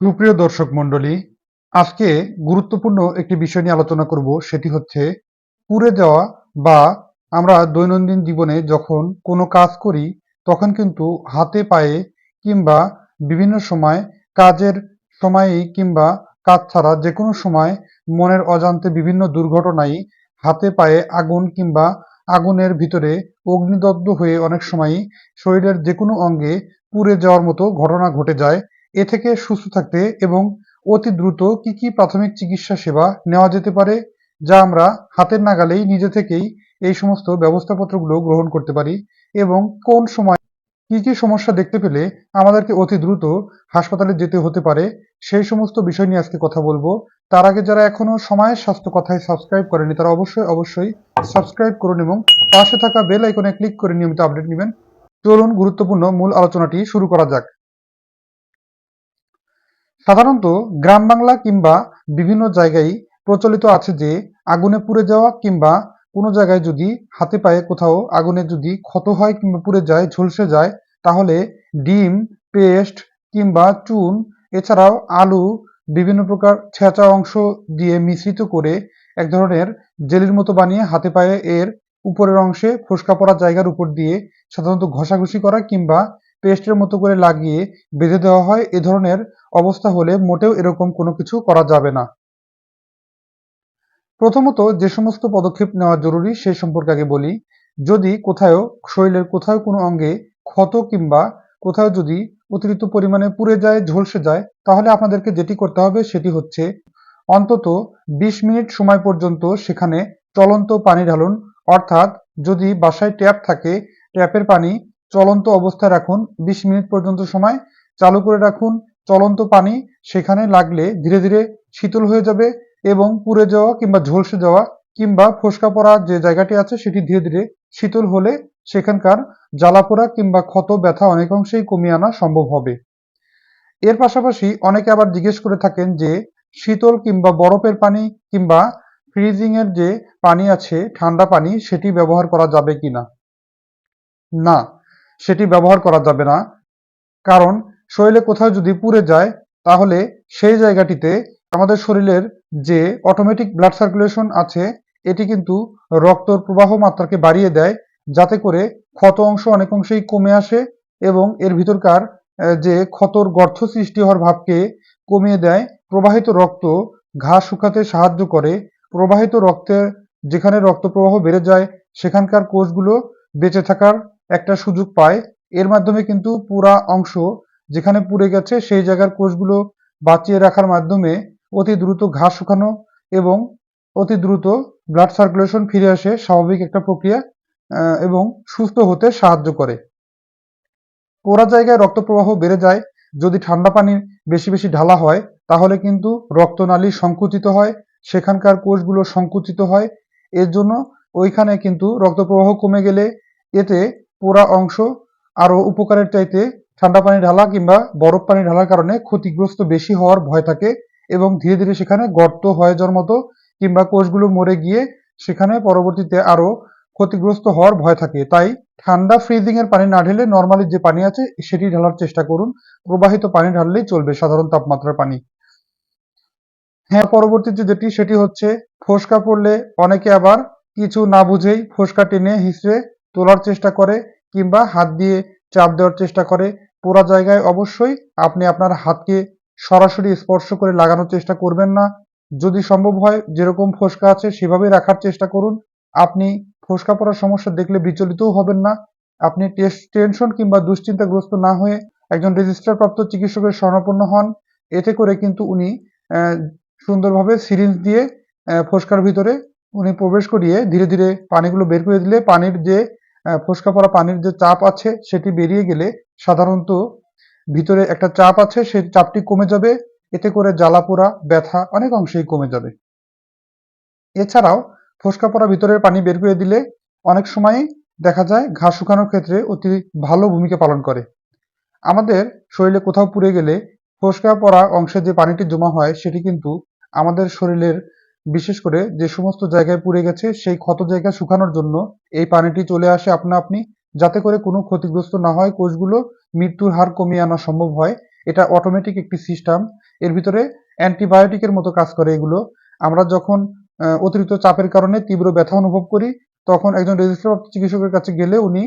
সুপ্রিয় দর্শক মণ্ডলী, আজকে গুরুত্বপূর্ণ একটি বিষয় নিয়ে আলোচনা করব, সেটি হচ্ছে পুড়ে যাওয়া বা আমরা দৈনন্দিন জীবনে যখন কোনো কাজ করি, তখন কিন্তু হাতে পায়ে কিংবা বিভিন্ন সময় কাজের সময়েই কিংবা কাজ ছাড়া যে কোনো সময় মনের অজান্তে বিভিন্ন দুর্ঘটনায় হাতে পায়ে আগুন কিংবা আগুনের ভিতরে অগ্নিদগ্ধ হয়ে অনেক সময়ই শরীরের যে কোনো অঙ্গে পুড়ে যাওয়ার মতো ঘটনা ঘটে যায়। এ থেকে সুস্থ থাকতে এবং অতি দ্রুত কি কি প্রাথমিক চিকিৎসা সেবা নেওয়া যেতে পারে, যা আমরা হাতের নাগালেই নিজে থেকেই এই সমস্ত ব্যবস্থাপত্রগুলো গ্রহণ করতে পারি এবং কোন সময় কি কি সমস্যা দেখতে পেলে আমাদেরকে অতি দ্রুত হাসপাতালে যেতে হতে পারে, সেই সমস্ত বিষয় নিয়ে আজকে কথা বলব। তার আগে যারা এখনও সময়ের স্বাস্থ্য কথায় সাবস্ক্রাইব করেনি তারা অবশ্যই অবশ্যই সাবস্ক্রাইব করুন এবং পাশে থাকা বেল আইকনে ক্লিক করে নিয়মিত আপডেট নেবেন। চলুন, গুরুত্বপূর্ণ মূল আলোচনাটি শুরু করা যাক। সাধারণত গ্রাম বাংলা কিংবা বিভিন্ন জায়গায় প্রচলিত আছে যে, আগুনে পুড়ে যাওয়া কিংবা কোনো জায়গায় যদি হাতে পায়ে কোথাও আগুনে যদি ক্ষত হয় কিংবা পুড়ে যায়, ঝলসে যায়, তাহলে ডিম, পেস্ট কিংবা চুন, এছাড়াও আলু, বিভিন্ন প্রকার ছেঁচা অংশ দিয়ে মিশ্রিত করে এক ধরনের জেলির মতো বানিয়ে হাতে পায়ে এর উপরের অংশে ফোসকা পড়া জায়গার উপর দিয়ে সাধারণত ঘষাঘষি করা কিংবা পেস্টের মতো করে লাগিয়ে বেঁধে দেওয়া হয়। এ ধরনের অবস্থা হলে মোটেও এরকম কোনো কিছু করা যাবে না। প্রথমত যে সমস্ত পদক্ষেপ নেওয়া জরুরি সেই সম্পর্কে আগে বলি। যদি কোথাও শরীরের কোথাও কোনো অঙ্গে ক্ষত কিংবা কোথাও যদি অতিরিক্ত পরিমাণে পুড়ে যায়, ঝলসে যায়, তাহলে আপনাদেরকে যেটি করতে হবে সেটি হচ্ছে অন্তত ২০ মিনিট সময় পর্যন্ত সেখানে চলন্ত পানি ঢালুন। অর্থাৎ যদি বাসায় ট্যাপ থাকে, ট্যাপের পানি চলন্ত অবস্থায় রাখুন। ২০ মিনিট পর্যন্ত সময় চালু করে রাখুন। চলন্ত পানি সেখানে লাগলে ধীরে ধীরে শীতল হয়ে যাবে এবং পুড়ে যাওয়া কিংবা ঝলসে যাওয়া কিংবা ফোসকা পড়া যে জায়গাটি আছে সেটি ধীরে ধীরে শীতল হলে সেখানকার জ্বালাপোড়া কিংবা ক্ষত, ব্যথা অনেকাংশেই কমিয়ে আনা সম্ভব হবে। এর পাশাপাশি অনেকে আবার জিজ্ঞেস করে থাকেন যে শীতল কিংবা বরফের পানি কিংবা ফ্রিজিং এর যে পানি আছে, ঠান্ডা পানি, সেটি ব্যবহার করা যাবে কিনা? না। সেটি ব্যবহার করা যাবে না। কারণ শরীরে কোথাও যদি পুড়ে যায়, তাহলে সেই জায়গাটিতে আমাদের শরীরের যে অটোমেটিক ব্লাড সার্কুলেশন আছে, এটি কিন্তু রক্তর প্রবাহ মাত্রাকে বাড়িয়ে দেয়, যাতে করে ক্ষত অংশ অনেক অংশেই কমে আসে এবং এর ভিতরকার যে ক্ষতর গর্থ সৃষ্টি হওয়ার ভাবকে কমিয়ে দেয়। প্রবাহিত রক্ত ঘা শুকাতে সাহায্য করে। প্রবাহিত রক্তের যেখানে রক্ত প্রবাহ বেড়ে যায়, সেখানকার কোষগুলো বেঁচে থাকার একটা সুযোগ পায়। এর মাধ্যমে কিন্তু পুরা অংশ যেখানে পুড়ে গেছে সেই জায়গার কোষগুলো বাঁচিয়ে রাখার মাধ্যমে অতি দ্রুত ঘাস শুকানো এবং অতি দ্রুত ব্লাড সার্কুলেশন ফিরে আসে স্বাভাবিক একটা প্রক্রিয়া এবং সুস্থ হতে সাহায্য করে। পোড়া জায়গায় রক্ত প্রবাহ বেড়ে যায়। যদি ঠান্ডা পানি বেশি বেশি ঢালা হয়, তাহলে কিন্তু রক্তনালী সংকুচিত হয়, সেখানকার কোষগুলো সংকুচিত হয়। এর জন্য ওইখানে কিন্তু রক্ত প্রবাহ কমে গেলে এতে পোড়া অংশ আরও উপকারের চাইতে ঠান্ডা পানি ঢালা কিংবা বরফ পানি ঢালার কারণে ক্ষতিগ্রস্ত বেশি হওয়ার ভয় থাকে এবং ধীরে ধীরে সেখানে গর্ত হয়ে যাওয়ার মতো কিংবা কোষগুলো মরে গিয়ে সেখানে পরবর্তীতে আরও ক্ষতিগ্রস্ত হওয়ার ভয় থাকে। তাই ঠান্ডা ফ্রিজিং এর পানি না ঢেলে নর্মালি যে পানি আছে সেটি ঢালার চেষ্টা করুন। প্রবাহিত পানি ঢাললেই চলবে সাধারণ তাপমাত্রার পানি। হ্যাঁ পরবর্তীতে যেটি, সেটি হচ্ছে ফোসকা পড়লে অনেকে আবার কিছু না বুঝেই ফোসকা টেনে হিসড়ে তোলার চেষ্টা করে কিংবা হাত দিয়ে চাপ দেওয়ার চেষ্টা করে। পোড়া জায়গায় অবশ্যই আপনি আপনার হাতকে সরাসরি স্পর্শ করে লাগানোর চেষ্টা করবেন না। যদি সম্ভব হয় যেরকম ফোসকা আছে সেভাবে রাখার চেষ্টা করুন। আপনি ফোসকা পড়ার সমস্যা দেখলে বিচলিতও হবেন না। আপনি টেনশন কিংবা দুশ্চিন্তাগ্রস্ত না হয়ে একজন রেজিস্টার প্রাপ্ত চিকিৎসকের স্বর্ণাপন্ন হন। এতে করে কিন্তু উনি সুন্দরভাবে সিরিঞ্জ দিয়ে ফোসকার ভিতরে উনি প্রবেশ করিয়ে ধীরে ধীরে পানিগুলো বের করে দিলে পানির যে ফোসকা পড়া পানির যে চাপ আছে, সেটি বেরিয়ে গেলে সাধারণত ভিতরে একটা চাপ আছে সেই চাপটি কমে যাবে। এতে করে জ্বালা পোড়া, ব্যথা অনেক অংশেই কমে যাবে। এছাড়াও ফোসকা পড়া ভিতরের পানি বের করে দিলে অনেক সময় দেখা যায় ঘাস শুকানোর ক্ষেত্রে অতি ভালো ভূমিকা পালন করে। আমাদের শরীরে কোথাও পুড়ে গেলে ফোসকা পড়া অংশে যে পানিটি জমা হয়, সেটি কিন্তু আমাদের শরীরের বিশেষ করে যে সমস্ত জায়গায় পুড়ে গেছে, সেই ক্ষত জায়গা শুকানোর জন্য এই পানিটি চলে আসে আপনা আপনি, যাতে করে কোনো ক্ষতিগ্রস্ত না হয়, কোষগুলো মৃত্যুর হার কমিয়ে আনা সম্ভব হয়। এটা অটোমেটিক একটি সিস্টেম এর ভিতরে অ্যান্টিবায়োটিকের মতো কাজ করে এগুলো। আমরা যখন অতিরিক্ত চাপের কারণে তীব্র ব্যথা অনুভব করি, তখন একজন রেজিস্টারপ্রাপ্ত চিকিৎসকের কাছে গেলে উনি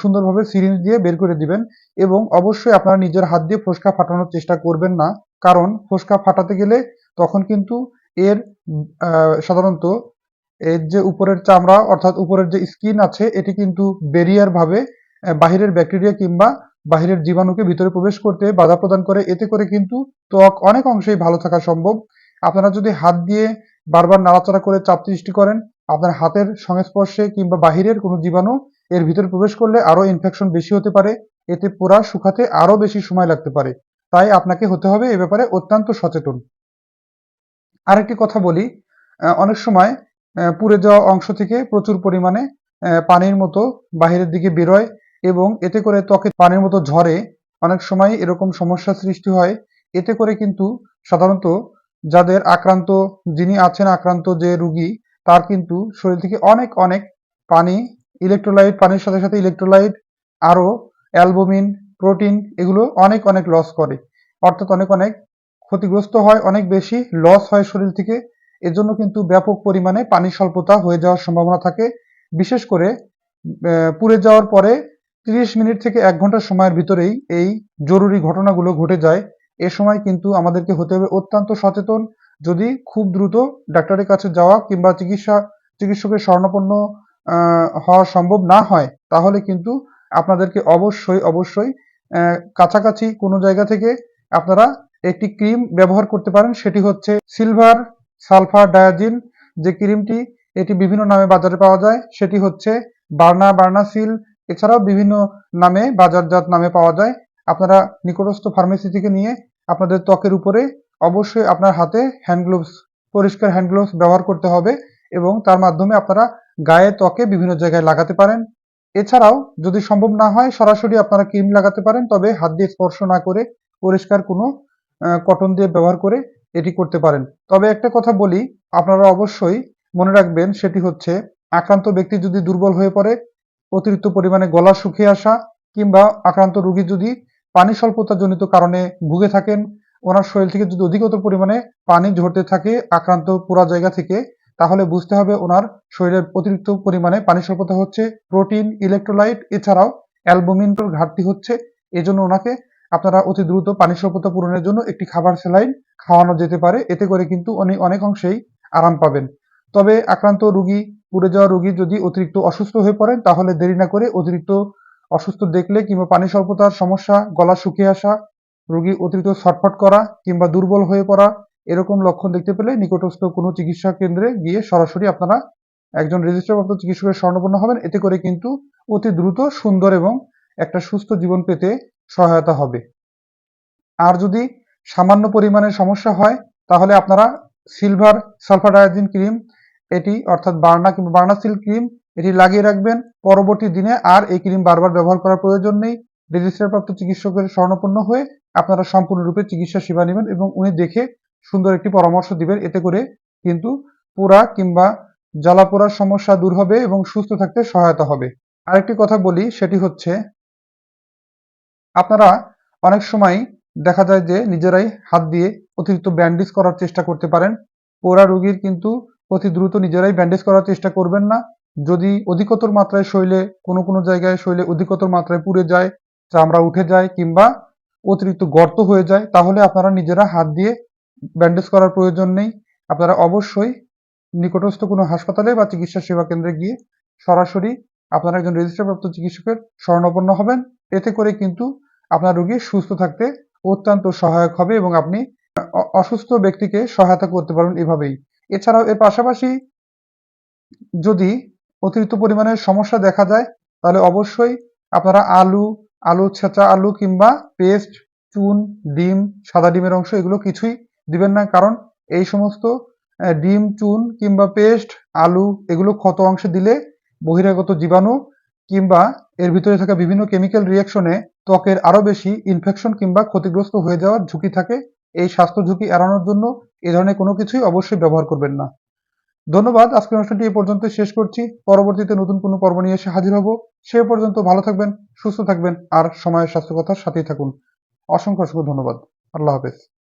সুন্দরভাবে সিরিঞ্জ দিয়ে বের করে দিবেন এবং অবশ্যই আপনারা নিজের হাত দিয়ে ফোসকা ফাটানোর চেষ্টা করবেন না। কারণ ফোসকা ফাটাতে গেলে তখন কিন্তু এর সাধারণত এর যে উপরের চামড়া অর্থাৎ উপরের যে স্কিন আছে, এটি কিন্তু ব্যারিয়ার ভাবে বাহিরের ব্যাকটেরিয়া কিংবা বাহিরের জীবাণুকে ভিতরে প্রবেশ করতে বাধা প্রদান করে। এতে করে কিন্তু ত্বক অনেক অংশেই ভালো থাকা সম্ভব। আপনারা যদি হাত দিয়ে বারবার নাড়াচাড়া করে চাপ সৃষ্টি করেন, আপনার হাতের সংস্পর্শে কিংবা বাহিরের কোনো জীবাণু এর ভিতরে প্রবেশ করলে আরও ইনফেকশন বেশি হতে পারে। এতে পোড়া শুকাতে আরও বেশি সময় লাগতে পারে। তাই আপনাকে হতে হবে এ ব্যাপারে অত্যন্ত সচেতন। আরেকটি কথা বলি অনেক সময় পুড়ে যাওয়া অংশ থেকে প্রচুর পরিমাণে পানির মতো বাহিরের দিকে বেরোয় এবং এতে করে ত্বকে পানির মতো ঝরে অনেক সময় এরকম সমস্যা সৃষ্টি হয়। এতে করে কিন্তু সাধারণত যাদের আক্রান্ত, যিনি আছেন আক্রান্ত যে রুগী, তার কিন্তু শরীর থেকে অনেক অনেক পানি ইলেকট্রোলাইট পানির সাথে সাথে ইলেকট্রোলাইট আরও অ্যালবুমিন, প্রোটিন এগুলো অনেক অনেক লস করে। অর্থাৎ অনেক অনেক ক্ষতিগ্রস্ত হয় অনেক বেশি লস হয় শরীর থেকে। এজন্য কিন্তু ব্যাপক পরিমাণে পানি স্বল্পতা হয়ে যাওয়ার সম্ভাবনা থাকে। বিশেষ করে পুড়ে যাওয়ার পরে তিরিশ মিনিট থেকে এক ঘণ্টা সময়ের ভিতরেই এই জরুরি ঘটনাগুলো ঘটে যায়। এ সময় কিন্তু আমাদেরকে হতে হবে অত্যন্ত সচেতন। যদি খুব দ্রুত ডাক্তারের কাছে যাওয়া কিংবা চিকিৎসা চিকিৎসকের শরণাপন্ন আহ, হওয়া সম্ভব না হয় তাহলে কিন্তু আপনাদেরকে অবশ্যই অবশ্যই কাছাকাছি কোনো জায়গা থেকে আপনারা একটি ক্রিম ব্যবহার করতে পারেন, সেটি হচ্ছে সিলভার সালফার ডায়াজিন যে ক্রিমটি এটি বিভিন্ন নামে বাজারে পাওয়া যায়, সেটি হচ্ছে বার্না বার্নাসিল এছাড়াও বিভিন্ন নামে, বাজারজাত নামে পাওয়া যায়। আপনারা নিকটস্থ ফার্মেসি থেকে নিয়ে আপনাদের ত্বকের উপরে অবশ্যই আপনার হাতে হ্যান্ড গ্লোভস, পরিষ্কার হ্যান্ড গ্লোভস ব্যবহার করতে হবে এবং তার মাধ্যমে আপনারা গায়ে ত্বকে বিভিন্ন জায়গায় লাগাতে পারেন। এছাড়াও যদি সম্ভব না হয়, সরাসরি আপনারা ক্রিম লাগাতে পারেন, তবে হাত দিয়ে স্পর্শ না করে পরিষ্কার কোনো কটন দিয়ে ব্যবহার করে এটি করতে পারেন। তবে একটা কথা বলি, আপনারা অবশ্যই মনে রাখবেন সেটি হচ্ছে, আক্রান্ত ব্যক্তি যদি দুর্বল হয়ে পড়ে, অতিরিক্ত পরিমাণে গলা শুকিয়ে আসা কিংবা আক্রান্ত রোগী যদি পানি স্বল্পতাজনিত কারণে ভুগে থাকেন, ওনার শরীর থেকে যদি অধিকতর পরিমাণে পানি ঝরতে থাকে, আক্রান্ত পুরা জায়গা থেকে, তাহলে বুঝতে হবে ওনার শরীরের অতিরিক্ত পরিমাণে পানি স্বল্পতা হচ্ছে, প্রোটিন, ইলেকট্রোলাইট, এছাড়াও অ্যালবুমিনটোর ঘাটতি হচ্ছে, এজন্য ওনাকে আপনারা অতি দ্রুত পানি স্বল্পতা পূরণের জন্য একটি খাবার স্যালাইন খাওয়ানো যেতে পারে। এতে করে কিন্তু উনি অনেক অংশেই আরাম পাবেন। তবে আক্রান্ত রুগী, পুড়ে যাওয়া রুগী যদি অতিরিক্ত অসুস্থ হয়ে পড়েন, তাহলে দেরি না করে অতিরিক্ত অসুস্থ দেখলে কিংবা পানি স্বল্পতার সমস্যা, গলা শুকিয়ে আসা, রোগী অতিরিক্ত ছটফট করা কিংবা দুর্বল হয়ে পড়া, এরকম লক্ষণ দেখতে পেলে নিকটস্থ কোনো চিকিৎসা কেন্দ্রে গিয়ে সরাসরি আপনারা একজন রেজিস্টারপ্রাপ্ত চিকিৎসকের স্বর্ণপন্ন হবেন। এতে করে কিন্তু অতি দ্রুত সুন্দর এবং একটা সুস্থ জীবন পেতে সহায়তা হবে। আর যদি সামান্য পরিমাণে সমস্যা হয়, তাহলে আপনারা সিলভার সালফাডায়াজিন ক্রিম এটি অর্থাৎ বার্না কিংবা বার্না বার্নাসিল ক্রিম এটি লাগিয়ে রাখবেন। পরবর্তী দিনে আর এই ক্রিম বারবার ব্যবহার করার প্রয়োজন নেই। রেজিস্টারপ্রাপ্ত চিকিৎসকের স্বর্ণপন্ন হয়ে আপনারা সম্পূর্ণরূপে চিকিৎসা সেবা নেবেন এবং উনি দেখে সুন্দর একটি পরামর্শ দিবেন। এতে করে কিন্তু পোড়া কিংবা জ্বালা পোড়ার সমস্যা দূর হবে এবং সুস্থ থাকতে সহায়তা হবে। আরেকটি কথা বলি, সেটি হচ্ছে আপনারা অনেক সময় দেখা যায় যে নিজেরাই হাত দিয়ে অতিরিক্ত ব্যান্ডেজ করার চেষ্টা করতে পারেন। পোড়া রোগীর কিন্তু অতি দ্রুত নিজেরাই ব্যান্ডেজ করার চেষ্টা করবেন না। যদি অধিকতর মাত্রায় শরীরে কোনো কোনো জায়গায় শরীরে অধিকতর মাত্রায় পুড়ে যায়, চামড়া উঠে যায় কিংবা অতিরিক্ত গর্ত হয়ে যায়, তাহলে আপনারা নিজেরা হাত দিয়ে ব্যান্ডেজ করার প্রয়োজন নেই। আপনারা অবশ্যই নিকটস্থ কোনো হাসপাতালে বা চিকিৎসা সেবা কেন্দ্রে গিয়ে সরাসরি আপনারা একজন রেজিস্টারপ্রাপ্ত চিকিৎসকের শরণাপন্ন হবেন। এতে করে কিন্তু আপনার রোগী সুস্থ থাকতে অত্যন্ত সহায়ক হবে এবং আপনি অসুস্থ ব্যক্তিকে সহায়তা করতে পারবেন এভাবেই। এছাড়াও এর পাশাপাশি যদি অতিরিক্ত পরিমাণে সমস্যা দেখা যায়, তাহলে অবশ্যই আপনারা আলু আলু ছেঁচা আলু কিংবা পেস্ট, চুন, ডিম, সাদা ডিমের অংশ এগুলো কিছুই দিবেন না। কারণ এই সমস্ত ডিম, চুন কিংবা পেস্ট, আলু এগুলো ক্ষত অংশে দিলে বহিরাগত জীবাণু কিংবা এর ভিতরে থাকা বিভিন্ন কেমিক্যাল রিয়াকশনে ত্বকের আরও বেশি ইনফেকশন কিংবা ক্ষতিগ্রস্ত হয়ে যাওয়ার ঝুঁকি থাকে। এই স্বাস্থ্য ঝুঁকি এড়ানোর জন্য এ ধরনের কোনো কিছুই অবশ্যই ব্যবহার করবেন না। ধন্যবাদ, আজকের অনুষ্ঠানটি এ পর্যন্ত শেষ করছি। পরবর্তীতে নতুন কোনো পর্ব নিয়ে এসে হাজির হব। সে পর্যন্ত ভালো থাকবেন, সুস্থ থাকবেন আর সময়ের স্বাস্থ্য কথার সাথেই থাকুন। অসংখ্য অসংখ্য ধন্যবাদ। আল্লাহ হাফেজ।